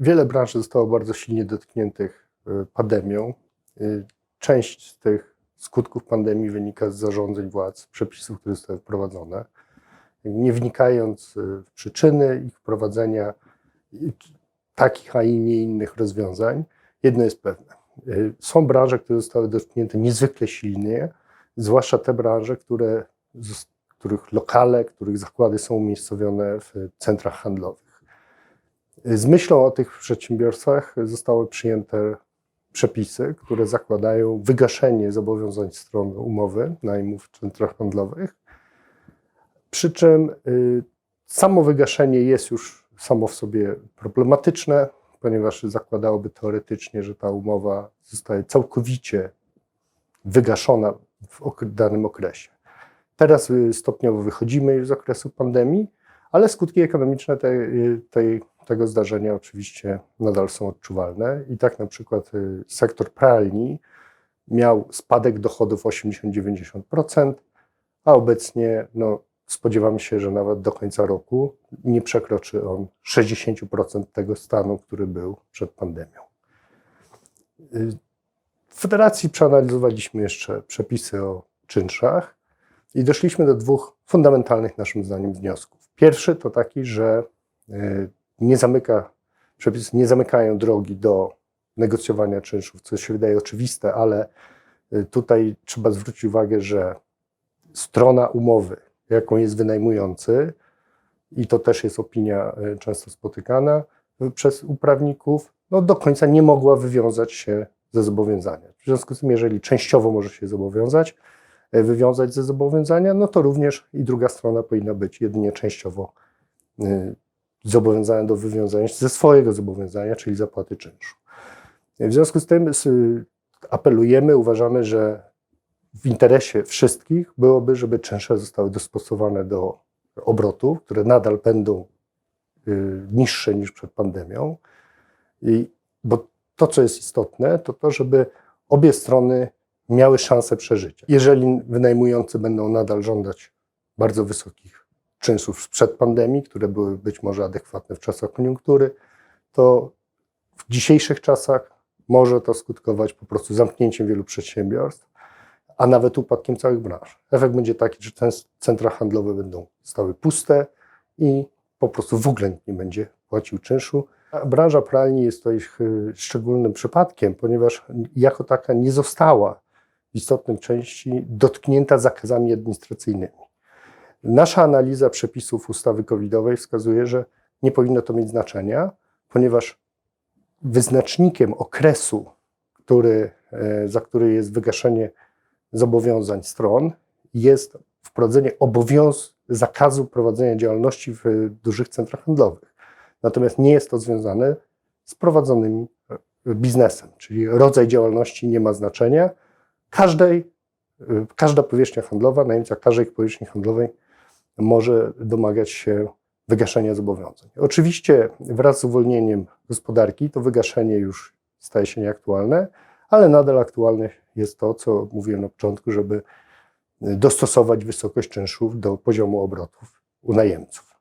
Wiele branż zostało bardzo silnie dotkniętych y, pandemią. Y, Część z tych skutków pandemii wynika z zarządzeń władz, przepisów, które zostały wprowadzone. Nie wnikając y, w przyczyny ich wprowadzenia, takich, a nie innych rozwiązań, jedno jest pewne. Są branże, które zostały dotknięte niezwykle silnie, zwłaszcza te branże, które, których lokale, których zakłady są umiejscowione w centrach handlowych. Z myślą o tych przedsiębiorstwach zostały przyjęte przepisy, które zakładają wygaszenie zobowiązań stron umowy najmu w centrach handlowych. Przy czym y, samo wygaszenie jest już samo w sobie problematyczne, ponieważ zakładałoby teoretycznie, że ta umowa zostaje całkowicie wygaszona w danym okresie. Teraz y, stopniowo wychodzimy już z okresu pandemii, ale skutki ekonomiczne tej, y, tej, tego zdarzenia oczywiście nadal są odczuwalne. I tak na przykład y, sektor pralni miał spadek dochodów 80-90%, a obecnie no, spodziewamy się, że nawet do końca roku nie przekroczy on 60% tego stanu, który był przed pandemią. Y, W Federacji przeanalizowaliśmy jeszcze przepisy o czynszach i doszliśmy do dwóch fundamentalnych naszym zdaniem wniosków. Pierwszy to taki, że y, nie zamyka, przepisy nie zamykają drogi do negocjowania czynszów, co się wydaje oczywiste, ale y, tutaj trzeba zwrócić uwagę, że strona umowy, jaką jest wynajmujący, i to też jest opinia y, często spotykana y, przez uprawników, no do końca nie mogła wywiązać się ze zobowiązania. W związku z tym, jeżeli częściowo może się zobowiązać, wywiązać ze zobowiązania, no to również i druga strona powinna być jedynie częściowo zobowiązana do wywiązania się ze swojego zobowiązania, czyli zapłaty czynszu. W związku z tym apelujemy, uważamy, że w interesie wszystkich byłoby, żeby czynsze zostały dostosowane do obrotów, które nadal będą y, niższe niż przed pandemią. I, bo to, co jest istotne, to to, żeby obie strony miały szansę przeżycia. Jeżeli wynajmujący będą nadal żądać bardzo wysokich czynszów sprzed pandemii, które były być może adekwatne w czasach koniunktury, to w dzisiejszych czasach może to skutkować po prostu zamknięciem wielu przedsiębiorstw, a nawet upadkiem całych branż. Efekt będzie taki, że te centra handlowe będą stały puste i po prostu w ogóle nikt nie będzie płacił czynszu. Branża pralni jest to ich szczególnym przypadkiem, ponieważ jako taka nie została w istotnej części dotknięta zakazami administracyjnymi. Nasza analiza przepisów ustawy covidowej wskazuje, że nie powinno to mieć znaczenia, ponieważ wyznacznikiem okresu, który, e, za który jest wygaszenie zobowiązań stron, jest wprowadzenie obowiązku zakazu prowadzenia działalności w dużych centrach handlowych. Natomiast nie jest to związane z prowadzonym e, biznesem, czyli rodzaj działalności nie ma znaczenia. Każdej, e, każda powierzchnia handlowa, najemca każdej powierzchni handlowej może domagać się wygaszenia zobowiązań. Oczywiście wraz z uwolnieniem gospodarki to wygaszenie już staje się nieaktualne, ale nadal aktualne jest to, co mówiłem na początku, żeby dostosować wysokość czynszów do poziomu obrotów u najemców.